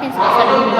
Pensil.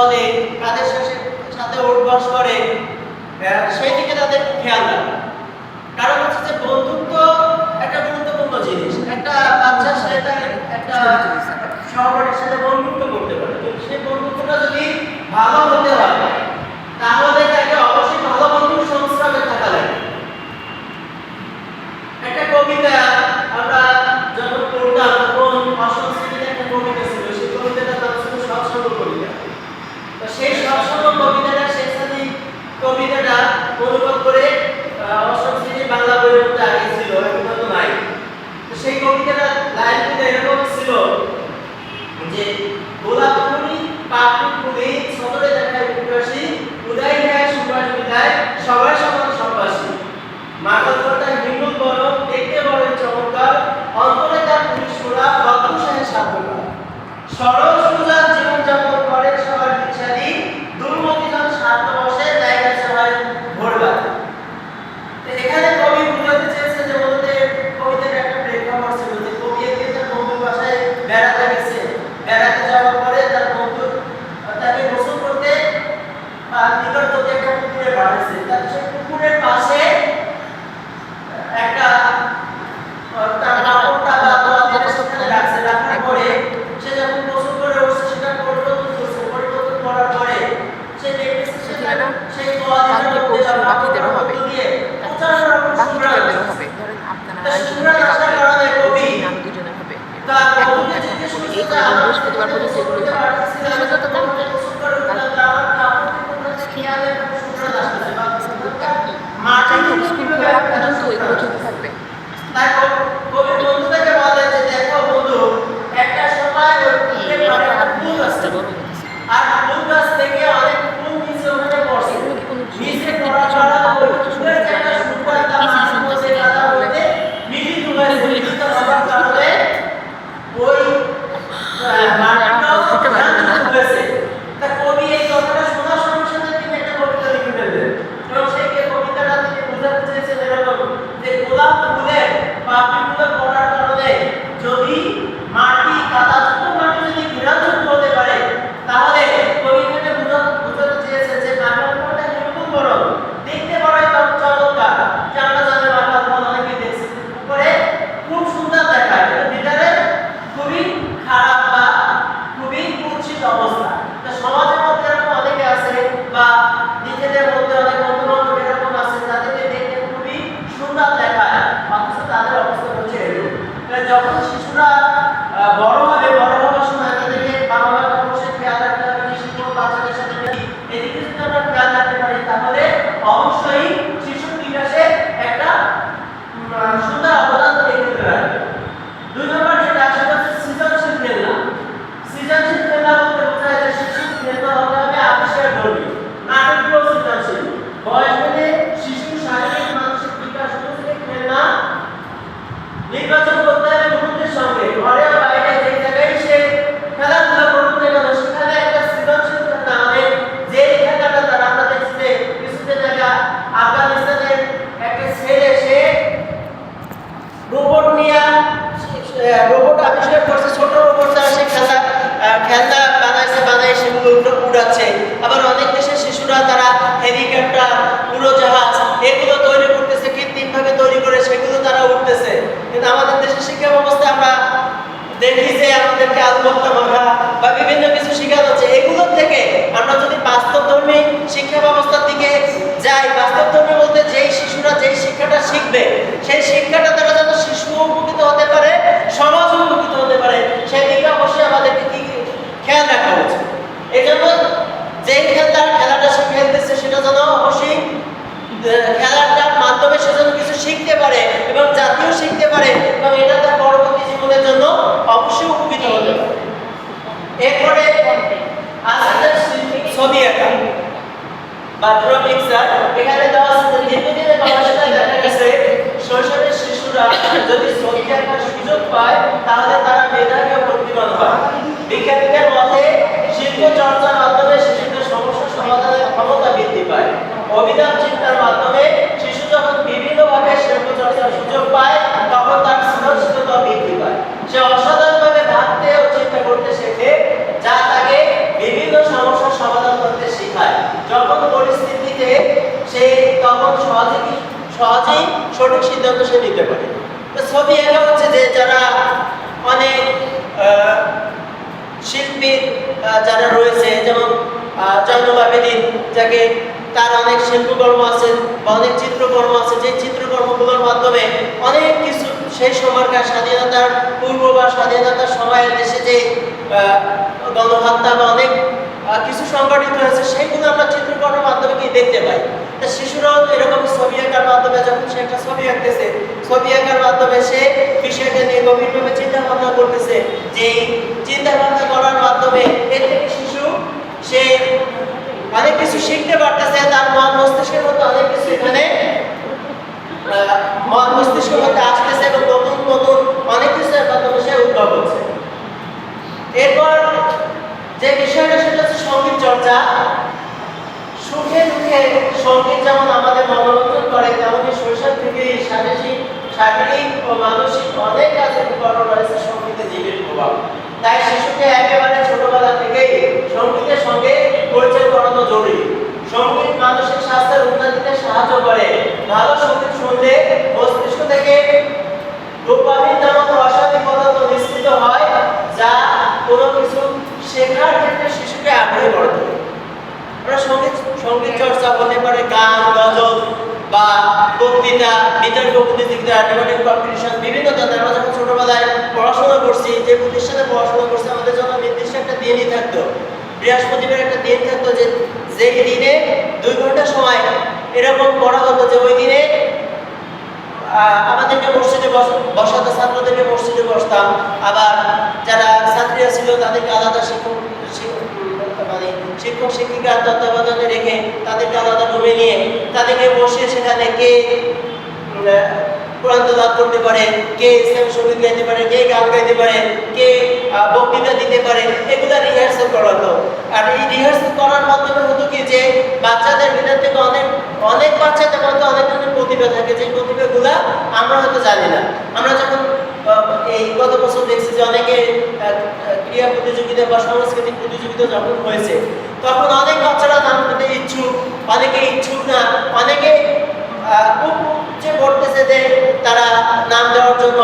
চলে কাদের সাথে উঠবাস করে সেই দিকে তাদের খেয়াল রাখে। কারণ হচ্ছে যে বন্ধুত্ব একটা গুরুত্বপূর্ণ জিনিস। একটা বাচ্চার সাথে একটা সহপাঠীর সাথে বন্ধুত্ব করতে পারে। তো সেই বন্ধুত্বটা যদি ভালো হতে হয়, তাহলে তাকে অবশ্যই ভালো বন্ধুর সংস্রবে থাকা লাগে। একটা কবিতা কবিতাটা শেখ কবিতাটা অনুবাদ করে অষ্টম শ্রেণির বাংলা বইয়ের মধ্যে আগে ছিল, এখন নাই। সেই কবিতাটা এরকম ছিল যে গোলাপ ফুলি ফুলি সদরে দেখায় উদয় সুভাষ বিদায় সবার সমান সম্ভাসী মাদক কথা হিন্দু বড়, দেখতে বড় চমৎকার, অন্তরে তার পুলিশ গোলাপ রত্ন সাহেব সাধনা। সরল জীবনযাপন করে সবার উড়োজাহাজ এগুলো তৈরি করতেছে কৃত্রিমভাবে তৈরি করে সেগুলো তারা উঠতেছে। কিন্তু আমাদের দেশের শিক্ষা ব্যবস্থা আমরা দেখি যে আমাদেরকে আত্মহত্যা মাখা বা বিভিন্ন কিছু শেখানো হচ্ছে। এগুলোর থেকে আমরা যদি বাস্তবধর্মী শিক্ষা ব্যবস্থার দিকে যাই, বাস্তবধর্মী বলতে যেই শিশুরা যেই শিক্ষাটা শিখবে, সেই শিক্ষাটা দ্বারা যেন শিশু উপকৃত হতে পারে সমাজ উপকৃত হতে পারে সেদিকে অবশ্যই আমাদেরকে কি খেয়াল রাখা উচিত। এই জন্য যেই খেলার খেলাটা সে খেলতেছে, সেটা যেন অবশ্যই খেলাটার মাধ্যমে সে যেন কিছু শিখতে পারে এবং জাতীয় শিখতে পারে এবং এটা তার পরবর্তী জীবনের জন্য অবশ্যই উপকৃত হতে পারে। এরপরে আসলে ছবি আঁকা। বা পিকচার এখানে দেওয়া আছে দীর্ঘদিনের দেখা গেছে, শৈশবের শিশুরা যদি ছবি আঁকার সুযোগ পায়, তাহলে তারা ও বুদ্ধিমান হয়। বিজ্ঞানীদের মতে শিল্প চর্চার মাধ্যমে শিশুদের সমস্যা সমাধানের অভিধান চিন্তার মাধ্যমে শিশু যখন বিভিন্নভাবে শিল্প চর্চার সুযোগ পায়, তখন তার সৃজনশীলতা বৃদ্ধি পায়। সে অসাধারণভাবে ভাবতে ও চিন্তা করতে শেখে, যা তাকে বিভিন্ন সমস্যার সমাধান করতে শেখায়। যখন পরিস্থিতিতে সে তখন সহজেই সহজেই সঠিক সিদ্ধান্ত সে নিতে পারে। ছবি একা হচ্ছে যে যারা অনেক শিল্পী যারা রয়েছে, যেমন জয়নুল আবেদিন যাকে তার অনেক শিল্পকর্ম আছে বা অনেক চিত্রকর্ম আছে। যে চিত্রকর্মগুলোর মাধ্যমে অনেক কিছু সেই সময়কার স্বাধীনতার পূর্ব বা স্বাধীনতার সময়ের দেশে যে গণহত্যা বা অনেক কিছু সংগঠিত হয়েছে, সেইগুলো আমরা চিত্রকর্মের মাধ্যমে কি দেখতে পাই। তা শিশুরাও এরকম ছবি আঁকার মাধ্যমে যখন সে একটা ছবি আঁকতেছে, ছবি আঁকার মাধ্যমে সে বিষয়টা নিয়ে গভীরভাবে চিন্তা ভাবনা করতেছে যে চিন্তা ভাবনা করার মাধ্যমে এর থেকে শিশু সে অনেক কিছু শিখতে পারতেছে, তার মন মস্তিষ্কের মধ্যে অনেক কিছু এখানে মন মস্তিষ্কের মধ্যে আসতেছে এবং নতুন নতুন অনেক কিছু মাধ্যমে উদ্ভব হচ্ছে। এরপর যে বিষয়টা, সেটা হচ্ছে সংগীত চর্চা। সুখে দুঃখে সংগীত যেমন আমাদের মনোরঞ্জন করে তেমনই শৈশব থেকে শারীরিক শারীরিক ও মানসিক অনেক কাজের উপকরণ রয়েছে সঙ্গীতে জীবের প্রভাব। তাই শিশুকে একেবারে ছোটবেলা থেকেই সঙ্গীতের সঙ্গে পরিচয় করানো জরুরি। সংগীত মানসিক স্বাস্থ্যের উন্নতিতে সাহায্য করে। ভালো সংগীত শুনলে মস্তিষ্ক থেকে ডোপামিন নামক রাসায়নিক পদার্থ নিঃসৃত হয়, যা কোনো কিছু শেখার ক্ষেত্রে শিশুকে আগ্রহী করে তোলে। আমরা সংগীত সংগীত চর্চা হতে পারে গান, গজল বা বক্তৃতা বিতর্ক প্রতিযোগিতা ডেবাটিং কম্পিটিশন, বিভিন্ন ধরনের আমরা যখন ছোটবেলায় পড়াশোনা করছি, যে প্রতিষ্ঠানে পড়াশোনা করছি, আমাদের জন্য নির্দিষ্ট একটা দিনই থাকতো। বৃহস্পতিবার একটা দিন থাকতো যে যেই দিনে দুই ঘণ্টা সময় এরকম পড়া হতো যে ওই দিনে আমাদেরকে মসজিদে বস- বসাতো, ছাত্রদেরকে মসজিদে বসতাম। আবার যারা ছাত্রীরা ছিল তাদেরকে আলাদা শিক্ষক মানে শিক্ষক শিক্ষিকার তত্ত্বাবধানে রেখে তাদেরকে আলাদা রুমে নিয়ে তাদেরকে বসে সেখানে কে কোরআন করতে পারে, কে ইসলাম সংগীত গাইতে পারে, কে গান গাইতে পারে, কে বক্তৃতা দিতে পারে, এগুলা রিহার্সাল করাতো আর এই রিহার্সাল করার মাধ্যমে হতো কি যে, বাচ্চাদের ভিতর থেকে অনেক অনেক বাচ্চাদের মধ্যে অনেক ধরনের প্রতিভা থাকে, যে প্রতিভাগুলা আমরা হয়তো জানি না। আমরা যখন এই গত বছর দেখছি যে অনেকে ক্রীড়া প্রতিযোগিতা বা সাংস্কৃতিক প্রতিযোগিতা যখন হয়েছে, তখন অনেক বাচ্চারা নাম ইচ্ছুক, অনেকে ইচ্ছুক না, অনেকে যে করতেছে যে তারা নাম দেওয়ার জন্য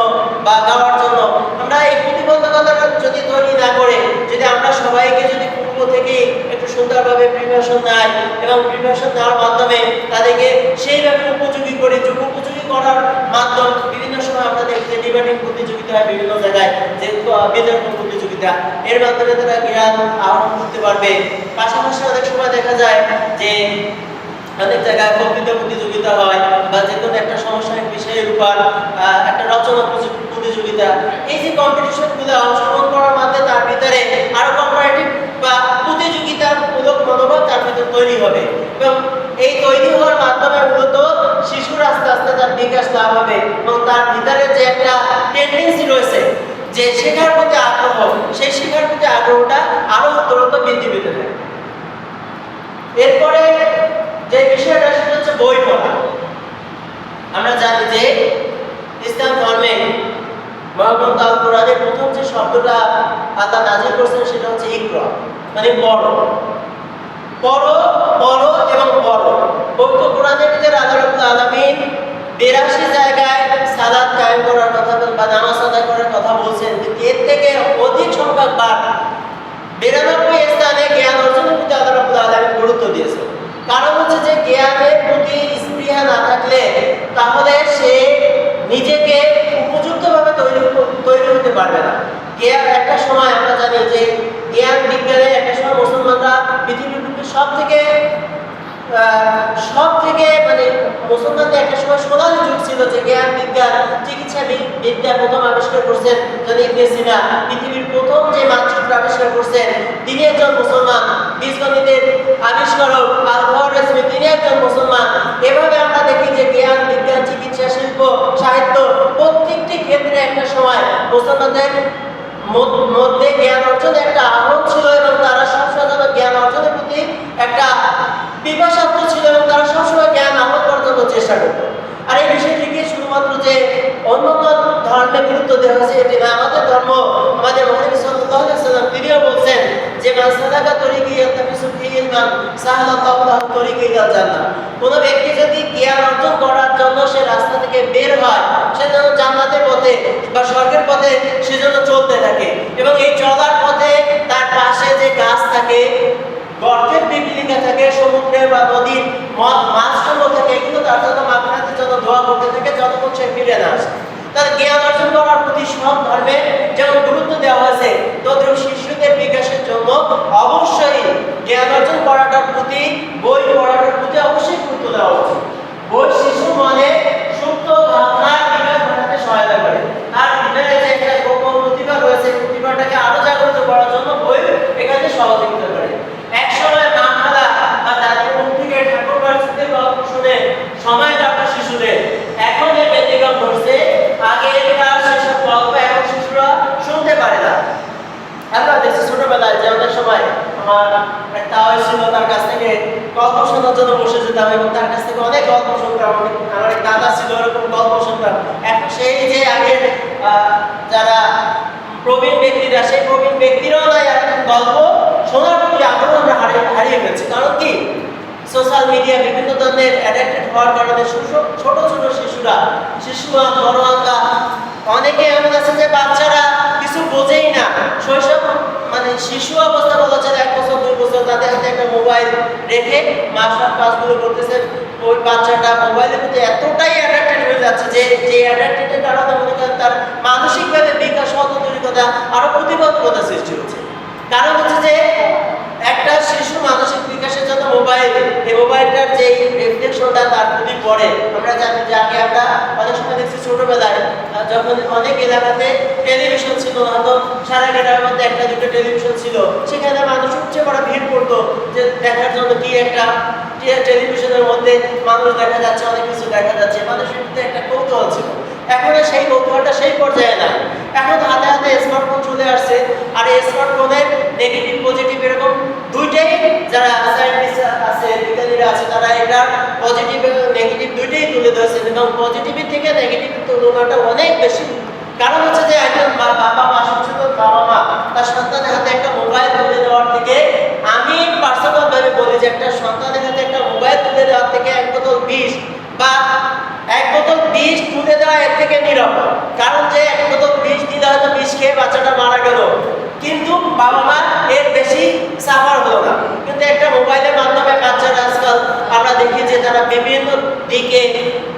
বা গাওয়ার জন্য, আমরা এই প্রতিবন্ধকতা যদি তৈরি না করে, যদি আমরা সবাইকে যদি পূর্ব থেকে একটু সুন্দরভাবে প্রিপারেশন নেয় এবং প্রিপারেশন নেওয়ার মাধ্যমে তাদেরকে সেইভাবে উপযোগী করে, যুগ উপযোগী করার মাধ্যম বিভিন্ন সময় আমরা দেখি যে ডিবেটিং প্রতিযোগিতা হয় বিভিন্ন জায়গায়, যে বিতর্ক প্রতিযোগিতা, এর মাধ্যমে তারা জ্ঞান আহরণ করতে পারবে। পাশাপাশি অনেক সময় দেখা যায় যে অনেক জায়গায় বক্তৃতা প্রতিযোগিতা হয় বা যে কোনো একটা সমসাময়িক বিষয়ের উপর একটা রচনা প্রতিযোগিতা। এই যে কম্পিটিশনগুলো অংশগ্রহণ করার মাধ্যমে তার ভিতরে আরও কম্পারেটিভ বা প্রতিযোগিতামূলক মনোভাব তার ভিতরে তৈরি হবে। এবং এই তৈরি হওয়ার মাধ্যমে মূলত শিশুর আস্তে আস্তে তার বিকাশ লাভ হবে এবং তার ভিতরে যে একটা টেন্ডেন্সি রয়েছে যে শেখার প্রতি আগ্রহ, সেই শেখার প্রতি আগ্রহটা আরও দ্রুত বৃদ্ধি পেতে থাকে। এরপরে যে বিষয়টা সেটা হচ্ছে বই পড়া। আমরা জানি যে ইসলাম ধর্মে মহাগ্রন্থ আল কোরআনের প্রথম যে শব্দটা আল্লাহ নাজির করছেন সেটা হচ্ছে ইকরা মানে পড়ো। পড়ো পড়ো এবং পড়ো। পবিত্র কোরআনের ভিতরে আল্লাহ আলামিন বিরাশি জায়গায় সালাত কায়েম করার কথা বা নামাজ আদায় করার কথা বলছেন এর থেকে অধিক সংখ্যক বার বিরানব্বই স্থানে জ্ঞান অর্জনের প্রতি আল্লাহ রাব্বুল আলামিন গুরুত্ব দিয়েছে কারণ হচ্ছে যে জ্ঞানের প্রতি স্পৃহা না থাকলে তাহলে সে নিজেকে উপযুক্তভাবে তৈরি তৈরি হতে পারবে না। জ্ঞান একটা সময় আমরা জানি যে জ্ঞান বিজ্ঞানে একটা সময় মুসলমানরা পৃথিবীর সব থেকে সব থেকে মানে মুসলমানদের একটা সময় সোনালী যুগ ছিল যে জ্ঞান, বিজ্ঞান, চিকিৎসা বিদ্যা প্রথম আবিষ্কার করছেন যদি ইবনে পৃথিবীর প্রথম যে মানচিত্র আবিষ্কার করছেন, তিনি একজন মুসলমান। বীজগণিতের আবিষ্কারক আল খোয়ারিজমি তিনি একজন মুসলমান। এভাবে আমরা দেখি যে জ্ঞান, বিজ্ঞান, চিকিৎসা, শিল্প, সাহিত্য প্রত্যেকটি ক্ষেত্রে একটা সময় মুসলমানদের মধ্যে জ্ঞান অর্জনের একটা আগ্রহ ছিল এবং তারা সবসময় জ্ঞান অর্জনের প্রতি একটা পিপাসাত্ম ছিল এবং তারা সবসময় জ্ঞান চেষ্টা করত। আর এই বিষয়টিকে শুধুমাত্র যে অন্য ধর্মে গুরুত্ব দেওয়া হয়েছে, এটি না, আমাদের ধর্ম আমাদের মহানবী সাল্লাল্লাহু সাল্লাম তিনিও বলছেন যে, মান সাদাকা তরিকি ইয়াতামিসু ফিহি ইলমান, সাহালাল্লাহু লাহু তরিকা ইলাল জান্নাহ। কোন ব্যক্তি যদি জ্ঞান অর্জন করার জন্য সে রাস্তা থেকে বের হয়, সে যেন জান্নাতের পথে বা স্বর্গের পথে সে যেন চলতে থাকে এবং এই চলার পথে তার পাশে যে গাছ থাকে গর্তের পিপিলিকা থাকে সমুদ্রে বা নদীর মাছসমূহ থাকে, এগুলো তার জন্য মাগনাতের জন্য দোয়া করতে থাকে যতক্ষণ সে ফিরে না। আসে তার জ্ঞান অর্জন করার প্রতি সব ধর্মে যেমন গুরুত্ব দেওয়া হয়েছে তদ্রুপ শিশুদের বিকাশের জন্য অবশ্যই জ্ঞান অর্জন করাটার প্রতি, বই পড়াটার প্রতি অবশ্যই গুরুত্ব দেওয়া উচিত। বই শিশু মনে সুপ্ত ভাবনার বিকাশ ঘটাতে সহায়তা করে তার ভিতরে যে একটা গোপন প্রতিভা রয়েছে প্রতিভাটাকে আরও জাগ্রত করার জন্য বই এখানে সহযোগিতা করে এক সময় মা খালা বা দাদির মুখ থেকে ঠাকুর বাড়িতে গল্প শুনে সময় কাটা শিশুদের এখন এর ব্যতিক্রম ঘটছে আগেকার সেসব গল্প এখন শিশুরা শুনতে পারে না আমরা দেখছি ছোটবেলায় যে অনেক সময় আমার একটা আওয়াজ ছিল তার কাছ থেকে গল্প শোনার জন্য বসে যেতাম এবং তার কাছ থেকে অনেক গল্প শুনতাম অনেক- আমার এক দাদা ছিল এরকম গল্প শুনতাম এখন সেই যে আগের আহ, যারা প্রবীণ ব্যক্তিরা সেই প্রবীণ ব্যক্তিরাও নাই আর এখন গল্প শোনার প্রতি আগ্রহ আমরা হারিয়ে হারিয়ে ফেলছি কারণ কি সোশ্যাল মিডিয়া বিভিন্ন ধরনের অ্যাডাক্টেড হওয়ার কারণে শিশু- ছোট ছোট শিশুরা শিশুরা বড়রা অনেকে এমন আছে যে বাচ্চারা কিছু বোঝেই না, শৈশব মানে শিশু অবস্থা বলা যায় এক বছর, দুই বছর তাদের হাতে একটা মোবাইল রেখে মাস সাত কাজগুলো করতেছে। ওই বাচ্চাটা মোবাইলের প্রতি এতটাই অ্যাডাক্টেড হয়ে যাচ্ছে যে যে অ্যাডাক্টেডের কারণে মনে করেন তার মানসিকভাবে বিকাশ অতন্ত্রিকতা আরও প্রতিবন্ধকতা সৃষ্টি হচ্ছে। কারণ হচ্ছে যে একটা শিশু মানসিক বিকাশের জন্য মোবাইল এই মোবাইলটার যে রিফ্লেকশনটা তার প্রতি পড়ে। আমরা জানি যে আগে আমরা অনেক সময় দেখছি ছোটবেলায় যখন অনেক এলাকাতে টেলিভিশন ছিল হয়তো সারা গ্রামের মধ্যে একটা দুটো টেলিভিশন ছিল। সেখানে মানুষ সবচেয়ে বড় ভিড় করতো যে দেখার জন্য কি একটা টেলিভিশনের মধ্যে মানুষ দেখা যাচ্ছে, অনেক কিছু দেখা যাচ্ছে। মানুষের মধ্যে একটা কৌতূহল ছিল। এখন সেই কৌতূহলটা সেই পর্যায়ে নাই। এখন হাতে হাতে স্মার্টফোন চলে আসছে? আর এই স্মার্টফোনের নেগেটিভ পজিটিভ এরকম দুইটাই যারা সায়েন্টিস্ট আছে, বিজ্ঞানীরা আছে, তারা এটা পজিটিভ নেগেটিভ দুইটাই তুলে ধরেছেন। এবং পজিটিভের থেকে নেগেটিভ তুলনাটা অনেক বেশি। কারণ হচ্ছে যে একজন বাবা মা সচেতন বাবা মা তার সন্তানের হাতে একটা মোবাইল তুলে দেওয়ার থেকে যে একটা সন্তানের হাতে একটা মোবাইল তুলে দেওয়ার থেকে এক বোতল বিষ বা এক বোতল বিষ তুলে দেওয়া এর থেকে নিরাপদ। কারণ যে এক বোতল বিষ দিলে হয়তো বিষ খেয়ে বাচ্চাটা মারা গেল। কিন্তু বাবা মা এর বেশি সাফার হলো না। কিন্তু একটা মোবাইলের মাধ্যমে বাচ্চারা আজকাল আমরা দেখি যে তারা বিভিন্ন দিকে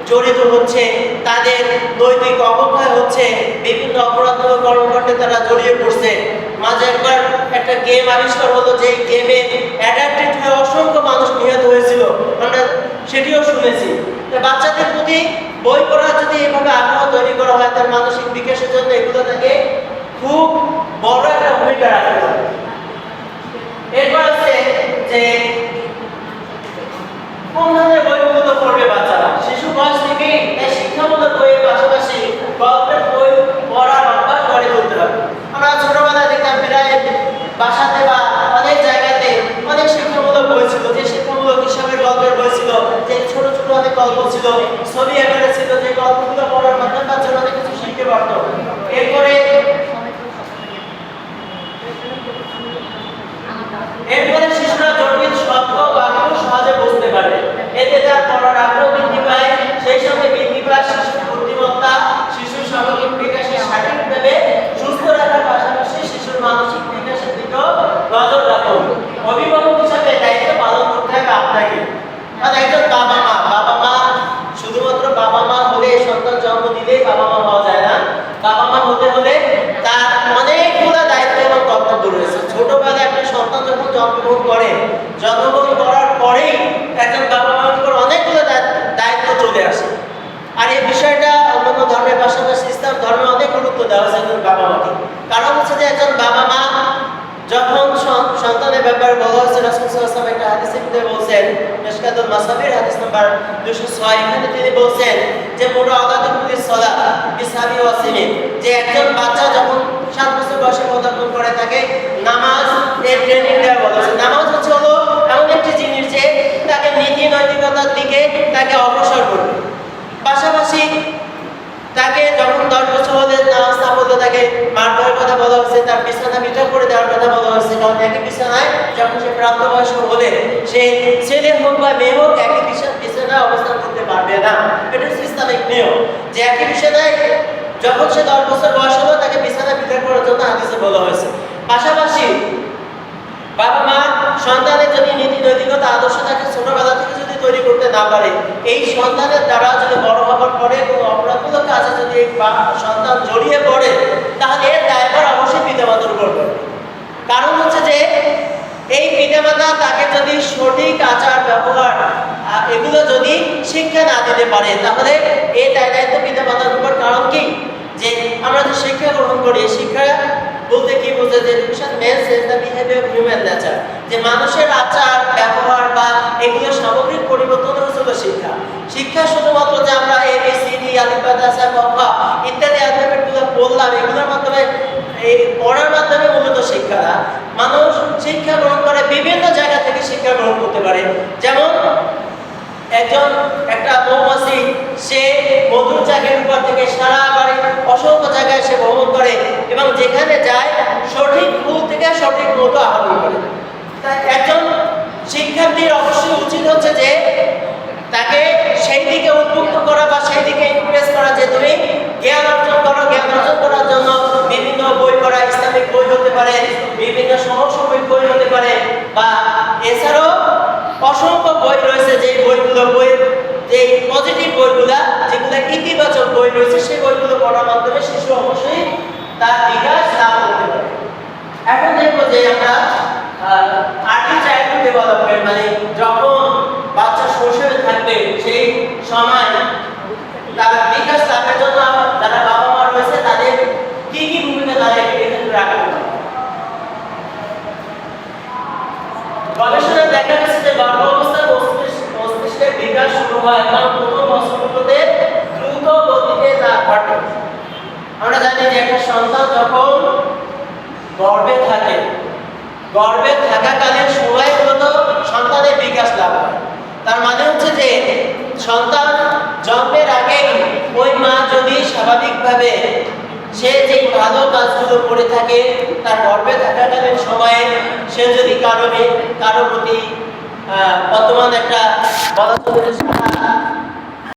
জড়িত হচ্ছে, তাদের নৈতিক অবক্ষয় হচ্ছে, বিভিন্ন অপরাধমূলক কর্মকাণ্ডে তারা জড়িয়ে পড়ছে। মাঝে একবার একটা গেম আবিষ্কার হলো যে গেমে অ্যাডাক্টেড হয়ে অসংখ্য মানুষ নিহত হয়েছিল। আমরা সেটিও শুনেছি। বাচ্চাদের প্রতি বই পড়া যদি এভাবে আগ্রহ তৈরি করা হয়, তার মানসিক বিকাশের জন্য এগুলো তাকে খুব বড় একটা ভূমিকা রাখতে পারে। এরপর আছে যে কোন ধরনের বই মূলত পড়বে বাচ্চারা? শিশু বয়স থেকেই শিক্ষামূলক বইয়ের পাশাপাশি গল্পের বই পড়ার অভ্যাস গড়ে তুলতে হবে আমরা ছোটবেলায় দেখতাম প্রায় বাসাতে বা অনেক জায়গাতে অনেক শিক্ষামূলক বই ছিল, যে শিক্ষামূলক হিসাবের গল্পের বই ছিল, যে ছোট ছোট অনেক গল্প ছিল, ছবি আকারে ছিল, যে গল্পগুলো পড়ার মাধ্যমে বাচ্চারা অনেক কিছু শিখতে পারতো। এরপরে এরপরে শিশুরা জটিল শব্দ বাক্য সহজে বুঝতে পারে। এতে তার পড়ার আগ্রহ বৃদ্ধি পায়, সেই সঙ্গে বৃদ্ধি পায় শিশুর বুদ্ধিমত্তা শিশুর সামগ্রিক বিকাশে সঠিকভাবে সুস্থ রাখার পাশাপাশি শিশুর মানসিক বিকাশের দিকেও নজর রাখুন। অভিভাবক হিসাবে দায়িত্ব পালন করতে হবে আপনাকে। আর একজন বাবা মা বাবা মা শুধুমাত্র বাবা মা হলে সন্তান জন্ম দিলেই বাবা মা হওয়া যায় না বাবা মা হতে হলে তার অনেকগুলো দায়িত্ব এবং কর্তব্য রয়েছে ছোটবেলায় একটা সন্তান যখন জন্মগ্রহণ করে জন্মগ্রহণ করার পরেই একজন বাবা মার উপর অনেকগুলো দায়িত্ব- দায়িত্ব চলে আসে আর এই বিষয়টা অন্যান্য ধর্মের পাশাপাশি ইসলাম ধর্মে অনেক গুরুত্ব দেওয়া হয়েছে একজন বাবা মাকে কারণ হচ্ছে যে একজন বাবা মা যখন সন- সন্তানের ব্যাপারে বলা হয়েছে রাসূল একটা হাদিসের মধ্যে বলছেন, মিশকাতুল মাসাবির হাদিস নাম্বার 206 এখানে তিনি বলছেন যে আলাদা পুলিশ সলা বিসাবি ওয়াসিনে যে একজন বাচ্চা যখন সাত বছর বয়সে পদার্পণ করে তাকে নামাজ এর ট্রেনিং দেওয়া বলা নামাজ হচ্ছে হলো এমন একটি জিনিস যে তাকে নীতি নৈতিকতার দিকে তাকে অগ্রসর করবে। পাশাপাশি তাকে যখন দশ বছর তাকে মার দেওয়ার কথা বলা হয়েছে, তার বিছানা বিটা করে দেওয়ার কথা বলা হয়েছে। কারণ একই বিছানায় যখন সে প্রাপ্তবয়স্ক হলে, সে ছেলে হোক বা মেয়ে হোক, একই বিছানায় অবস্থান করতে পারবে না। এটা হচ্ছে ইসলামিক নিয়ম। যে একই বিছানায় যখন সে দশ বছর বয়স হলো, তাকে বিছানা বিটা করার জন্য হাদিসে বলা হয়েছে। পাশাপাশি বাবা মা সন্তানের যদি নীতি নৈতিকতা আদর্শ তাকে ছোটবেলা থেকে তৈরি করতে না পারে। এই সন্তানের দ্বারা যদি বড় হবার পরে কোনো অপরাধমূলক কাজে যদি বা- সন্তান জড়িয়ে পড়ে, তাহলে এর দায়ভার অবশ্যই পিতামাতার উপর। পড়বে কারণ হচ্ছে যে, এই পিতামাতা তাকে যদি সঠিক আচার, ব্যবহার এগুলো যদি শিক্ষা না দিতে পারে, তাহলে এই দায় দায়িত্ব পিতামাতার উপর। কারণ কি? যে আমরা যে শিক্ষা গ্রহণ করি, শিক্ষা বলতে কি বোঝে যে education means is the behaviour of human nature যে মানুষের আচার ব্যবহার বা এগুলো সামগ্রিক পরিবর্তন হচ্ছে শিক্ষা শিক্ষা শুধুমাত্র যে আমরা এ বি সি ডি আলিফ আসা কফা ইত্যাদি অ্যালফাবেটগুলো বললাম এগুলোর মাধ্যমে এই পড়ার মাধ্যমে মূলত শিক্ষা মানুষ শিক্ষা গ্রহণ করে বিভিন্ন জায়গা থেকে শিক্ষা গ্রহণ করতে পারে যেমন একজন একটা মৌমাছি, সে মধুর চাকের উপর থেকে সারা বাড়ি অসংখ্য জায়গায় সে ভ্রমণ করে এবং যেখানে যায়, সঠিক ফুল থেকে সঠিক মধু আহরণ করে। তাই একজন শিক্ষার্থীর অবশ্যই উচিত হচ্ছে যে তাকে সেই দিকে উদ্বুদ্ধ করা বা সেই দিকে ইনক্রেজ করা যে তুমি জ্ঞান অর্জন করো, জ্ঞান অর্জন করার জন্য বিভিন্ন বই পড়া, ইসলামিক বই হতে পারে, বিভিন্ন সমসাময়িক বই হতে পারে বা এছাড়াও অসংখ্য বই রয়েছে যে বইগুলো বই যে পজিটিভ বইগুলা, যেগুলো ইতিবাচক বই রয়েছে, সেই বইগুলো পড়ার মাধ্যমে শিশু অবশ্যই তার বিকাশ লাভ করতে পারে। এখন দেখব যে আমরা আর্লি চাইল্ডহুড ডেভেলপমেন্ট মানে যখন বাচ্চা শৈশবে থাকবে সেই সময় তার বিকাশ লাভের জন্য যারা বাবা মা রয়েছে তাদের কি কি ভূমিকা তারা এক্ষেত্রে রাখতে পারে গবেষণায় দেখা গেছে যে গর্ভ অবস্থায় মস্তিষ্ক মস্তিষ্কের বিকাশ শুরু হয় এবং প্রথম বছরগুলোতে দ্রুত গতিতে তা ঘটে আমরা জানি যে একটা সন্তান যখন গর্ভে থাকে গর্ভে থাকাকালীন সময় মূলত সন্তানের বিকাশ লাভ হয় তার মানে হচ্ছে যে সন্তান জন্মের আগেই ওই মা যদি স্বাভাবিকভাবে সে যে ভালো কাজগুলো করে থাকে তার গর্ভে থাকাকালীন সময়ে সে যদি কারও কারও প্রতি বর্তমান একটা যে